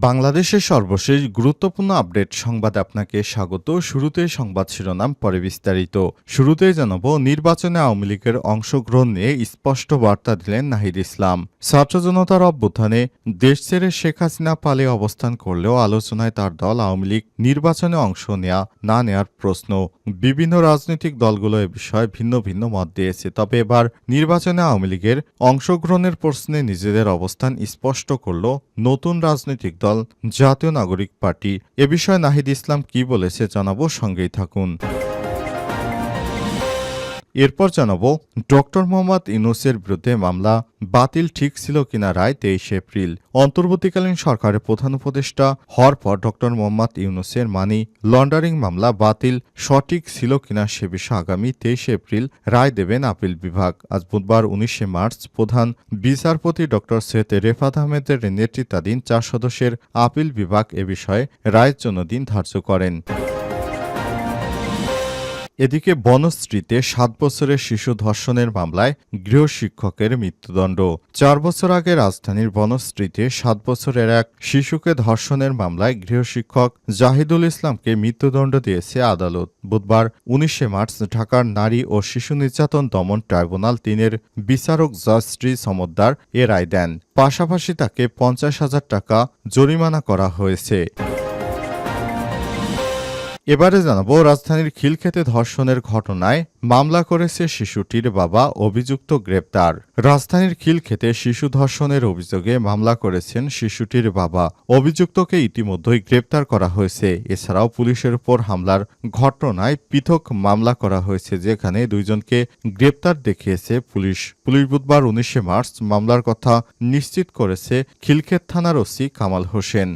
বাংলাদেশের সর্বশেষ গুরুত্বপূর্ণ আপডেট সংবাদে আপনাকে স্বাগত। শুরুতে সংবাদ শিরোনাম, পরে বিস্তারিত। শুরুতেই জানাব, নির্বাচনে আওয়ামী লীগের অংশগ্রহণ নিয়ে স্পষ্ট বার্তা দিলেন নাহিদ ইসলাম। ছাত্র জনতার অভ্যুত্থানে দেশ ছেড়ে শেখ হাসিনা পালে অবস্থান করলেও আলোচনায় তার দল আওয়ামী লীগ নির্বাচনে অংশ নেয়া, না নেয়ার প্রশ্ন। বিভিন্ন রাজনৈতিক দলগুলো এ বিষয়ে ভিন্ন ভিন্ন মত দিয়েছে। তবে এবার নির্বাচনে আওয়ামী লীগের অংশগ্রহণের প্রশ্নে নিজেদের অবস্থান স্পষ্ট করল নতুন রাজনৈতিক দল জাতীয় নাগরিক পার্টি। এ বিষয়ে নাহিদ ইসলাম কি বলেছে জানাব সঙ্গেই থাকুন। এরপর জানাব, ডক্টর মোহাম্মদ ইউনুসের বিরুদ্ধে মামলা বাতিল ঠিক ছিল কিনা রায় তেইশে এপ্রিল। অন্তর্বর্তীকালীন সরকারের প্রধান উপদেষ্টা হওয়ার পর ডক্টর মোহাম্মদ ইউনুসের মানি লন্ডারিং মামলা বাতিল সঠিক ছিল কিনা সে বিষয়ে আগামী তেইশে এপ্রিল রায় দেবেন আপিল বিভাগ। আজ বুধবার উনিশে মার্চ প্রধান বিচারপতি ডক্টর সৈয়দ রেফাত আহমেদের নেতৃত্বাধীন চার সদস্যের আপিল বিভাগ এ বিষয়ে রায়ের জন্য দিন ধার্য করেন। এদিকে বনশ্রীতে সাত বছরের শিশু ধর্ষণের মামলায় গৃহশিক্ষকের মৃত্যুদণ্ড। চার বছর আগে রাজধানীর বনশ্রীতে সাত বছরের এক শিশুকে ধর্ষণের মামলায় গৃহশিক্ষক জাহিদুল ইসলামকে মৃত্যুদণ্ড দিয়েছে আদালত। বুধবার উনিশে মার্চ ঢাকার নারী ও শিশু নির্যাতন দমন ট্রাইব্যুনাল তিনের বিচারক জয়শ্রী সমদ্দার এ রায় দেন। পাশাপাশি তাকে পঞ্চাশ হাজার টাকা জরিমানা করা হয়েছে। এবারে জানাব, রাজধানীর খিলক্ষেতে ধর্ষণের ঘটনায় মামলা করেছে শিশুটির বাবা, অভিযুক্ত গ্রেপ্তার। রাজধানীর খিলক্ষেতে শিশু ধর্ষণের অভিযোগে মামলা করেছেন শিশুটির বাবা। অভিযুক্তকে ইতিমধ্যেই গ্রেপ্তার করা হয়েছে। এছাড়াও পুলিশের উপর হামলার ঘটনায় পৃথক মামলা করা হয়েছে, যেখানে দুইজনকে গ্রেপ্তার দেখিয়েছে পুলিশ। পুলিশ বুধবার উনিশে মার্চ মামলার কথা নিশ্চিত করেছে খিলক্ষেত থানার ওসি কামাল হোসেন।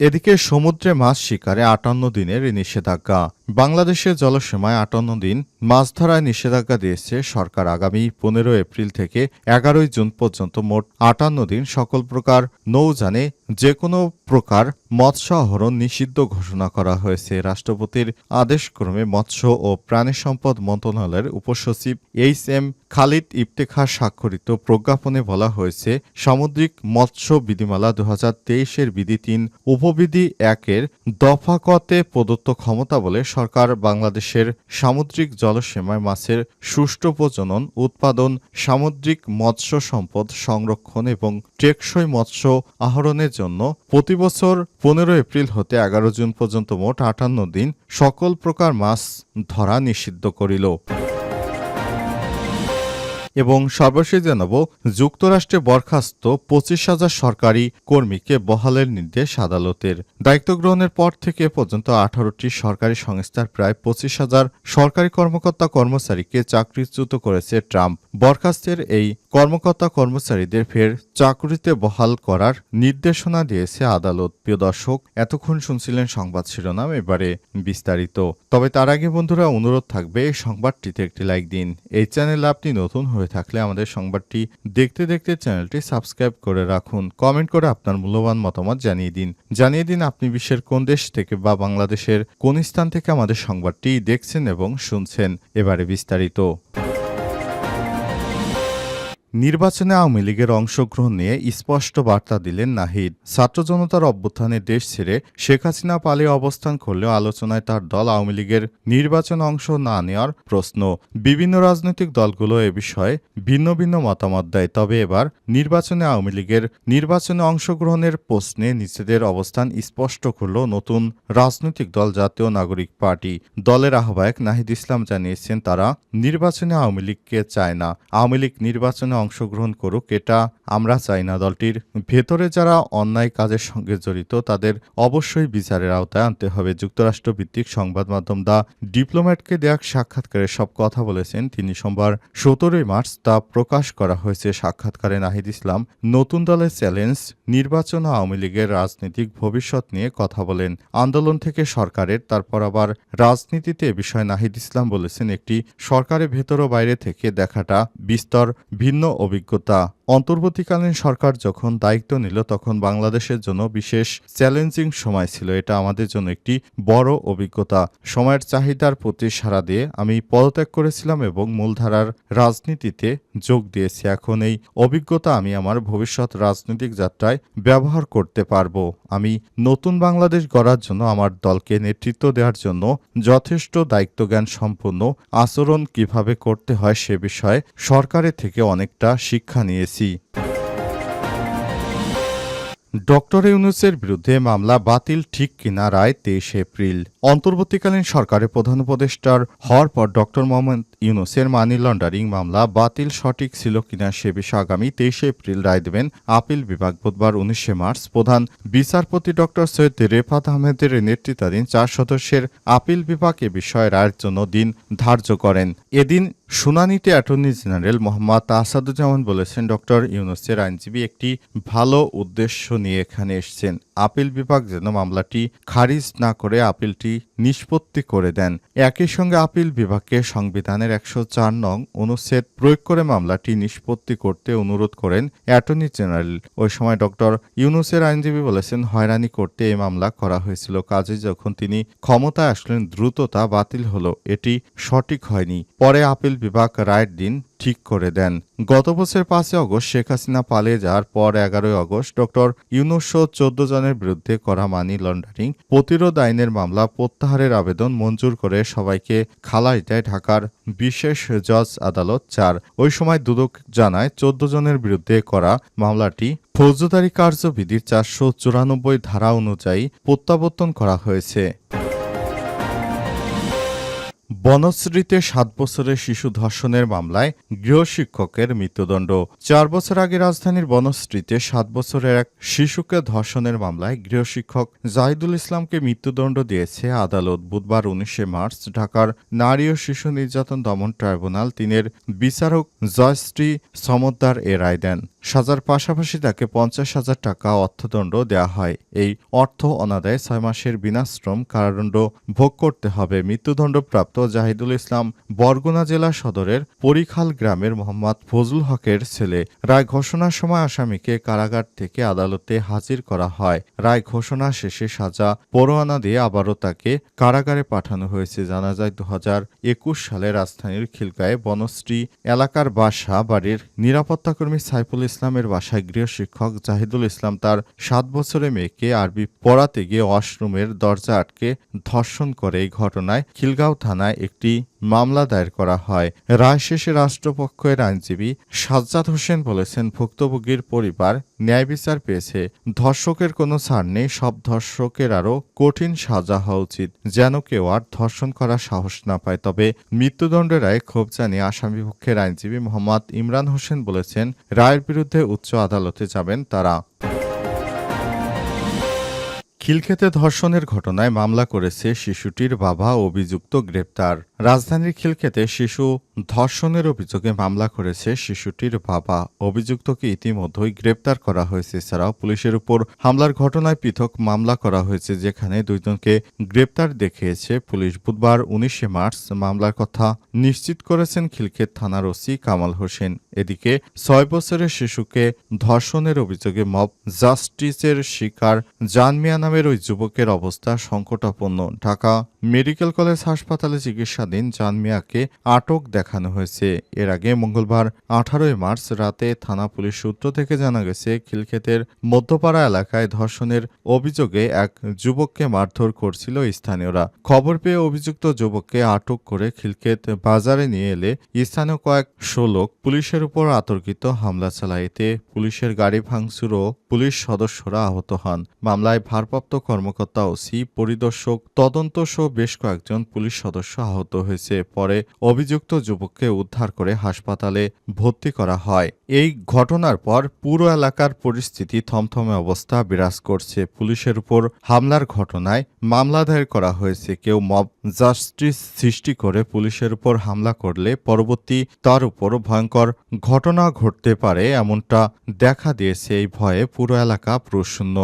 এদিকে সমুদ্রে মাছ শিকারে আটান্ন দিনের নিষেধাজ্ঞা। বাংলাদেশের জলসীমায় আটান্ন দিন মাছ ধরায় নিষেধাজ্ঞা দিয়েছে সরকার আগামী পনেরো এপ্রিল থেকে এগারোই জুন পর্যন্ত মোট আটান্ন দিন সকল প্রকার নৌযানে যে কোনো প্রকার মৎস্য আহরণ নিষিদ্ধ ঘোষণা করা হয়েছে। রাষ্ট্রপতির আদেশক্রমে মৎস্য ও প্রাণী সম্পদ মন্ত্রণালয়ের উপসচিব এইচ এম খালিদ ইফতেখার স্বাক্ষরিত প্রজ্ঞাপনে বলা হয়েছে, সামুদ্রিক মৎস্য বিধিমালা দু হাজার তেইশের বিধি তিন উপবিধি একের দফা কতে প্রদত্ত ক্ষমতা বলে সরকার বাংলাদেশের সামুদ্রিক জলসীমায় মাছের সুষ্ঠু প্রজনন, উৎপাদন, সামুদ্রিক মৎস্য সম্পদ সংরক্ষণ এবং টেকসই মৎস্য আহরণের জন্য প্রতি বছর পনেরো এপ্রিল হতে এগারো জুন পর্যন্ত মোট আটান্ন দিন সকল প্রকার মাছ ধরা নিষিদ্ধ করিল। এবং সর্বশেষ জানাব, যুক্তরাষ্ট্রে বরখাস্ত পঁচিশ হাজার সরকারি কর্মীকে বহালের নির্দেশ আদালতের। দায়িত্ব গ্রহণের পর থেকে পর্যন্ত আঠারোটি সরকারি সংস্থার প্রায় পঁচিশ হাজার সরকারি কর্মকর্তা কর্মচারীকে চাকরিচ্যুত করেছে ট্রাম্প। বরখাস্তের এই কর্মকর্তা কর্মচারীদের ফের চাকরিতে বহাল করার নির্দেশনা দিয়েছে আদালত। প্রিয় দর্শক, এতক্ষণ শুনছিলেন সংবাদ শিরোনাম, এবারে বিস্তারিত। তবে তার আগে বন্ধুরা, অনুরোধ থাকবে, এই সংবাদটিতে একটি লাইক দিন। এই চ্যানেল আপনি নতুন হয়ে থাকলে আমাদের সংবাদটি দেখতে দেখতে চ্যানেলটি সাবস্ক্রাইব করে রাখুন। কমেন্ট করে আপনার মূল্যবান মতামত জানিয়ে দিন। জানিয়ে দিন আপনি বিশ্বের কোন দেশ থেকে বা বাংলাদেশের কোন স্থান থেকে আমাদের সংবাদটি দেখছেন এবং শুনছেন। এবারে বিস্তারিত। নির্বাচনে আওয়ামী লীগের অংশগ্রহণ নিয়ে স্পষ্ট বার্তা দিলেন নাহিদ। ছাত্র জনতার অভ্যুত্থানে দেশ ছেড়ে শেখ হাসিনা পালিয়ে অবস্থান করলেও আলোচনায় তার দল আওয়ামী লীগের নির্বাচনে অংশ না নেওয়ার প্রশ্ন। বিভিন্ন রাজনৈতিক দলগুলো এ বিষয়ে ভিন্ন ভিন্ন মতামত দেয়। তবে এবার নির্বাচনে আওয়ামী লীগের নির্বাচনে অংশগ্রহণের প্রশ্নে নিজেদের অবস্থান স্পষ্ট করল নতুন রাজনৈতিক দল জাতীয় নাগরিক পার্টি। দলের আহ্বায়ক নাহিদ ইসলাম জানিয়েছেন, তারা নির্বাচনে আওয়ামী লীগকে চায় না। আওয়ামী লীগ নির্বাচনে অংশগ্রহণ করুক, এটা আমরা চাই না দলটির। ভেতরে যারা অন্যায় কাজের সঙ্গে জড়িত, তাদের অবশ্যই বিচারের আওতায় আনতে হবে। যুক্তরাষ্ট্র ভিত্তিক সংবাদ মাধ্যম দা ডিপ্লোম্যাটকে দেয়া সাক্ষাৎকারে সব কথা বলেছেন। তিনি সোমবার সতেরোই মার্চ তা প্রকাশ করা হয়েছে। সাক্ষাৎকারে নাহিদ ইসলাম নতুন দলের চ্যালেঞ্জ, নির্বাচন আওয়ামী লীগের রাজনৈতিক ভবিষ্যৎ নিয়ে কথা বলেন। আন্দোলন থেকে সরকারের, তারপর আবার রাজনীতিতে এ বিষয়ে নাহিদ ইসলাম বলেছেন, একটি সরকারের ভেতর ও বাইরে থেকে দেখাটা বিস্তর, ভিন্ন অভিজ্ঞতা অন্তর্বর্তীকালীন সরকার যখন দায়িত্ব নিল, তখন বাংলাদেশের জন্য বিশেষ চ্যালেঞ্জিং সময় ছিল। এটা আমাদের জন্য একটি বড় অভিজ্ঞতা। সময়ের চাহিদার প্রতি সাড়া দিয়ে আমি পদত্যাগ করেছিলাম এবং মূলধারার রাজনীতিতে যোগ দিয়েছি। এখন এই অভিজ্ঞতা আমি আমার ভবিষ্যৎ রাজনৈতিক যাত্রায় ব্যবহার করতে পারব। আমি নতুন বাংলাদেশ গড়ার জন্য, আমার দলকে নেতৃত্ব দেওয়ার জন্য যথেষ্ট দায়িত্বজ্ঞান সম্পন্ন আচরণ কীভাবে করতে হয় সে বিষয়ে সরকারের থেকে অনেকটা শিক্ষা নিয়েছি। ডক্টর ইউনুসের বিরুদ্ধে মামলা বাতিল ঠিক কিনা রায় তেইশ এপ্রিল। অন্তর্বর্তীকালীন সরকারের প্রধান উপদেষ্টার হওয়ার পর ডক্টর মোহাম্মদ ইউনুসের মানি লন্ডারিং মামলা বাতিল সঠিক ছিল কিনা সে বিষয়ে আগামী তেইশে এপ্রিল রায় দেবেন আপিল বিভাগ বুধবার উনিশে মার্চ প্রধান বিচারপতি ডক্টর সৈয়দ রেফাত আহমেদের নেতৃত্বাধীন চার সদস্যের আপিল বিভাগ এ বিষয়ে রায়ের জন্য দিন ধার্য করেন। এদিন শুনানিতে অ্যাটর্নি জেনারেল মোহাম্মদ আসাদুজ্জামান বলেছেন, ডক্টর ইউনুসের আইনজীবী একটি ভালো উদ্দেশ্য নিয়ে এখানে এসেছেন। আপিল বিভাগ যেন মামলাটি খারিজ না করে আপিলটি নিষ্পত্তি করে দেন। একই সঙ্গে আপিল বিভাগকে সংবিধানের একশো চার নং অনুচ্ছেদ প্রয়োগ করে মামলাটি নিষ্পত্তি করতে অনুরোধ করেন অ্যাটর্নি জেনারেল। ওই সময় ডক্টর ইউনুসের আইনজীবী বলেছেন, হয়রানি করতে এই মামলা করা হয়েছিল। কাজে যখন তিনি ক্ষমতায় আসলেন, দ্রুততা বাতিল হলো। এটি সঠিক হয়নি। পরে আপিল বিভাগ রায়ের দিন ঠিক করে দেন। গত বছর পাঁচই অগস্ট শেখ হাসিনা পালিয়ে যাওয়ার পর এগারোই অগস্ট ডক্টর ইউনুস চোদ্দ জনের বিরুদ্ধে করা মানি লন্ডারিং, প্রতিরোধ আইনের মামলা প্রত্যাহারের আবেদন মঞ্জুর করে সবাইকে খালাস দেয় ঢাকার বিশেষ জজ আদালত চার। ওই সময় দুদক জানায়, চোদ্দ জনের বিরুদ্ধে করা মামলাটি ফৌজদারি কার্যবিধির চারশো চুরানব্বই ধারা অনুযায়ী প্রত্যাবর্তন করা হয়েছে। বনশ্রীতে সাত বছরের শিশু ধর্ষণের মামলায় গৃহশিক্ষকের মৃত্যুদণ্ড। চার বছর আগে রাজধানীর বনশ্রীতে সাত বছরের এক শিশুকে ধর্ষণের মামলায় গৃহশিক্ষক জাহিদুল ইসলামকে মৃত্যুদণ্ড দিয়েছে আদালত। বুধবার উনিশে মার্চ ঢাকার নারী ও শিশু নির্যাতন দমন ট্রাইব্যুনাল তিনের বিচারক জয়শ্রী সমদ্দার এ রায় দেন। সাজার পাশাপাশি তাকে পঞ্চাশ হাজার টাকা অর্থদণ্ড দেয়া হয়। এই অর্থ অনাদায় ছয় মাসের বিনাশ্রম কারাদণ্ড ভোগ করতে হবে। মৃত্যুদণ্ডপ্রাপ্ত জাহিদুল ইসলাম বরগুনা জেলা সদরের পরিখাল গ্রামের মোহাম্মদ ফজলুল হকের ছেলে। রায় ঘোষণার সময় আসামিকে কারাগার থেকে আদালতে হাজির করা হয়। রায় ঘোষণা শেষে সাজা পরোয়ানা দিয়ে আবারও তাকে কারাগারে পাঠানো হয়েছে। জানা যায় দু হাজার একুশ সালে রাজধানীর খিলগাঁয়ে বনশ্রী এলাকার বাসা বাড়ির নিরাপত্তাকর্মী সাইফুল ইসলামের বাসায় গৃহশিক্ষক জাহিদুল ইসলাম তার সাত বছরের মেয়েকে আরবি পড়াতে গিয়ে ওয়াশরুমের দরজা আটকে ধর্ষণ করে এই ঘটনায় খিলগাঁও থানায় একটি মামলা দায়ের করা হয়। রায় শেষে রাষ্ট্রপক্ষের আইনজীবী সাজ্জাদ হোসেন বলেছেন, ভুক্তভোগীর পরিবার ন্যায় বিচার পেয়েছে। ধর্ষকের কোনো ছাড় নেই, সব ধর্ষকের আরও কঠিন সাজা হওয়া উচিত, যেন কেউ আর ধর্ষণ করার সাহস না পায়। তবে মৃত্যুদণ্ডের রায় ক্ষোভ জানিয়ে আসামিপক্ষের আইনজীবী মোহাম্মদ ইমরান হোসেন বলেছেন, রায়ের বিরুদ্ধে উচ্চ আদালতে যাবেন তারা। খিলক্ষেতে ধর্ষণের ঘটনায় মামলা করেছে শিশুটির বাবা অভিযুক্ত গ্রেপ্তার। রাজধানীর খিলক্ষেতে শিশু ধর্ষণের অভিযোগে মামলা করেছে শিশুটির বাবা। অভিযুক্তকে ইতিমধ্যেই গ্রেপ্তার করা হয়েছে। এছাড়াও পুলিশের উপর হামলার ঘটনায় পৃথক মামলা করা হয়েছে, যেখানে দুইজনকে গ্রেপ্তার দেখিয়েছে পুলিশ। বুধবার উনিশে মার্চ মামলার কথা নিশ্চিত করেছেন খিলক্ষেত থানার ওসি কামাল হোসেন। এদিকে ছয় বছরের শিশুকে ধর্ষণের অভিযোগে মব জাস্টিসের শিকার জানমিয়া নামের ওই যুবকের অবস্থা সংকটাপন্ন। ঢাকা মেডিকেল কলেজ হাসপাতালে চিকিৎসাধীন জানমিয়াকে আটক দেখানো হয়েছে। এর আগে মঙ্গলবার আঠারোই মার্চ রাতে থানা পুলিশ সূত্র থেকে জানা গেছে, খিলক্ষেতের মধ্যপাড়া এলাকায় ধর্ষণের অভিযোগে এক যুবককে মারধর করছিল স্থানীয়রা। খবর পেয়ে অভিযুক্ত যুবককে আটক করে খিলক্ষেত বাজারে নিয়ে এলে স্থানীয় কয়েক লোক পুলিশের উপর আতর্কিত হামলা চালায়। এতে পুলিশের গাড়ি ভাঙচুর ও পুলিশ সদস্যরা আহত হন। মামলায় ভারপ্রাপ্ত কর্মকর্তা ওসি পরিদর্শক তদন্ত সহ বেশ কয়েকজন পুলিশ সদস্য আহত হয়েছে। পরে অভিযুক্ত যুবককে উদ্ধার করে হাসপাতালে ভর্তি করা হয়। এই ঘটনার পর পুরো এলাকার পরিস্থিতি থমথমে অবস্থা বিরাজ করছে। পুলিশের উপর হামলার ঘটনায় মামলা দায়ের করা হয়েছে। কেউ মব জাস্টিস সৃষ্টি করে পুলিশের উপর হামলা করলে পরবর্তী তার উপর ভয়ঙ্কর ঘটনা ঘটতে পারে এমনটা দেখা দিয়েছে। এই ভয়ে পুরো এলাকা প্রশূন্য